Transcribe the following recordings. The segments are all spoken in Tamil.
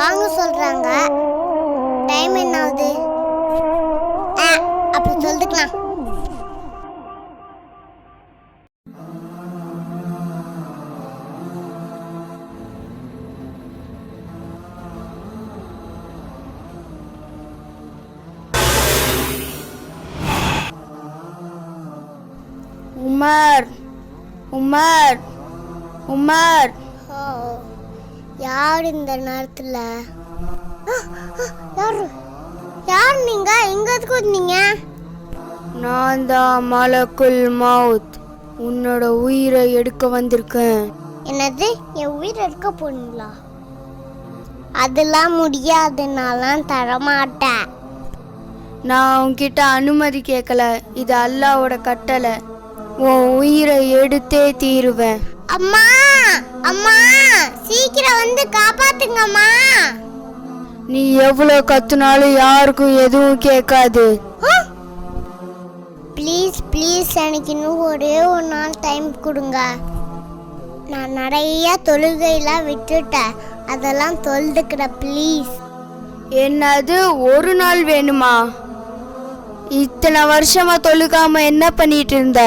வாங்க சொல்றாங்க. டைம் என்ன ஆகுது ஆ, அப்படி சொல்லிக்கலாம் உமர் உமர் உமர். யார் இந்த நேரத்தில்? யார்? யார் நீங்க? எங்க வந்தீங்க? நான் தான் மலக்குல் மவுத். உன்னோட உயிரை எடுக்க வந்திருக்கேன். என்னது? என் உயிர் எடுக்க போறீங்களா அதெல்லாம் முடியாதுன்னாலாம் தரமாட்டேன். நான் உன்கிட்ட அனுமதி கேட்கல இது அல்லாவோட கட்டளை. உன் உயிரை எடுத்தே தீருவேன். அம்மா அம்மா சீக்கிரம் வந்து காப்பாத்துங்கம்மா. நீ எவ்வளோ கத்துனாலும் யாருக்கும் எதுவும் கேட்காது. ப்ளீஸ் ப்ளீஸ் எனக்கு இன்னும் ஒரே ஒரு நாள் டைம் கொடுங்க. நான் நிறைய தொழுகையெல்லாம் விட்டுட்டேன். அதெல்லாம் தொழுதுக்கிறேன் ப்ளீஸ். என்னது ஒரு நாள் வேணுமா? இத்தனை வருஷமா தொழுகாம என்ன பண்ணிட்டு இருந்த?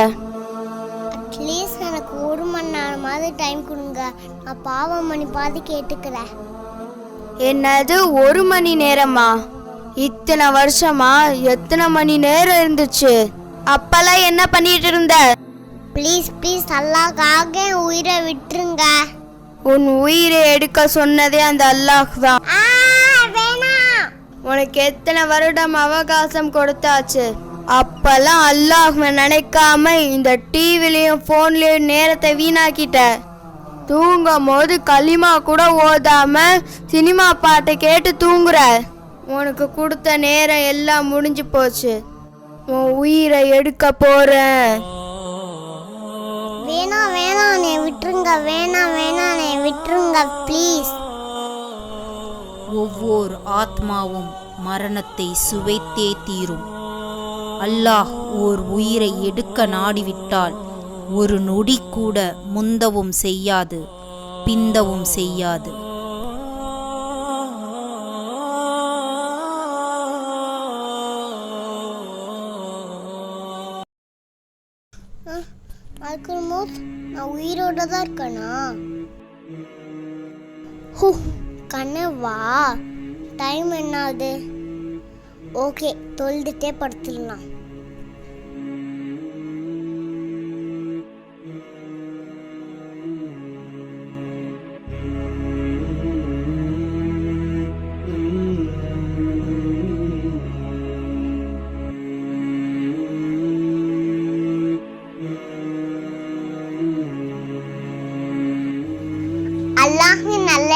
அட்லீஸ்ட் ஒரு மணி நேரமாவது டைம் கொடுங்க. நான் பாவம் மணி பாதி கேட்டுக்கிறேன். என்னது ஒரு மணி நேரமா? இத்தனை வருஷமா எத்தனை மணி நேரம் இருந்துச்சு? அப்பெல்லாம் என்ன பண்ணிட்டு இருந்த? ப்ளீஸ் ப்ளீஸ் அல்லாக்காக என் உயிரை விட்டுருங்க. உன் உயிரை எடுக்க சொன்னதே அந்த அல்லாஹ் தான். ஆ வேணாம். உனக்கு எத்தனை வருடம் அவகாசம் கொடுத்தாச்சு? அப்பெல்லாம் அல்லாஹ் நினைக்காம இந்த டிவிலையும் ஃபோன்லயும் நேரத்தை வீணாக்கிட்ட. தூங்கும் போது களிமா கூட ஓதாம சினிமா பாட்டை கேட்டு தூங்குற. உனக்கு கொடுத்த நேரம் எல்லாம் முடிஞ்சு போச்சு. உன் உயிரை எடுக்க போறேன். வேணாம் வேணாம் என்னை விட்டுருங்க. வேணாம் என்னை விட்டுருங்க ப்ளீஸ் ஒவ்வொரு ஆத்மாவும் மரணத்தை சுவைத்தே தீரும். அல்லாஹ் ஓர் உயிரை எடுக்க நாடிவிட்டால் ஒரு நொடி கூட முந்தவும் செய்யாது பிந்தவும் செய்யாது. மல்குல்மோத் நான் உயிரோட தான் இருக்கேனா? ஹூ கனவா? டைம் என்ன ஆகுது ஓகே தொழுதுட்டே படுத்துடலாம்.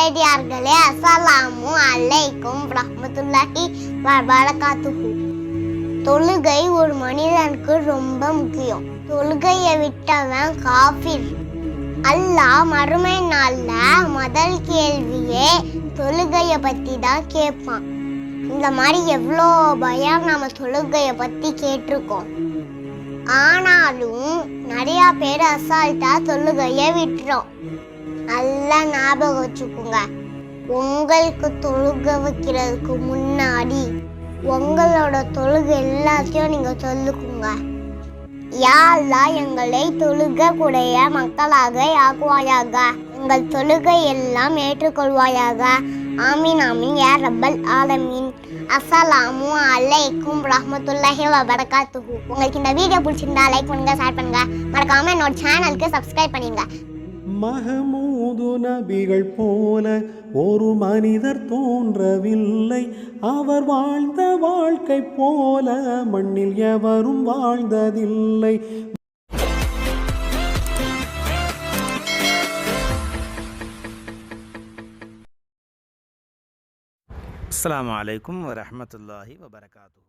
அல்லாஹின் அஸ்ஸலாமு அலைக்கும் ரஹ்மத்துல்லாஹி வபரகாத்துஹு. தொழுகை ஒரு மனிதனுக்கு ரொம்ப முக்கியம். தொழுகையை விட்டவன் காஃபிர். அல்லாஹ் மறுமை நாள்ல முதல் கேள்வியே தொழுகையை பற்றி தான் கேட்பான். இந்த மாதிரி எவ்வளோ பயம் நம்ம தொழுகையை பத்தி கேட்டிருக்கோம். ஆனாலும் நிறைய பேர் அசால்ட்டாக தொழுகையை விட்டுறோம். நல்லா ஞாபகம் வச்சுக்கோங்க. உங்களுக்கு தொழுக வைக்கிறதுக்கு முன்னாடி உங்களோட தொழுகை எல்லாத்தையும் நீங்க சொல்லுக்குங்க. யாழ்லா எங்களை தொழுக கூடைய மக்களாக ஆக்குவாயாக. எங்கள் தொழுகை எல்லாம் ஏற்றுக்கொள்வாயாக. ஆமீன் ஆமீன். யா ரப்பல் ஆலமீன். அஸ்ஸலாமு அலைக்கும் ரஹமத்துல்லாஹி வபரகாத்துஹு. உங்களுக்கு இந்த வீடியோ பிடிச்சிருந்தா லைக் பண்ணுங்க ஷேர் பண்ணுங்க. மறக்காம என்னோட சேனலுக்கு சப்ஸ்கிரைப் பண்ணிடுங்க மகமூது நபிகள் போல ஒரு மனிதர் தோன்றவில்லை. அவர் வாழ்ந்த வாழ்க்கை போல மண்ணில் எவரும் வாழ்ந்ததில்லை. அஸ்லாம் வலைக்கம் வரமத்துல்லாஹி வபரகாத்து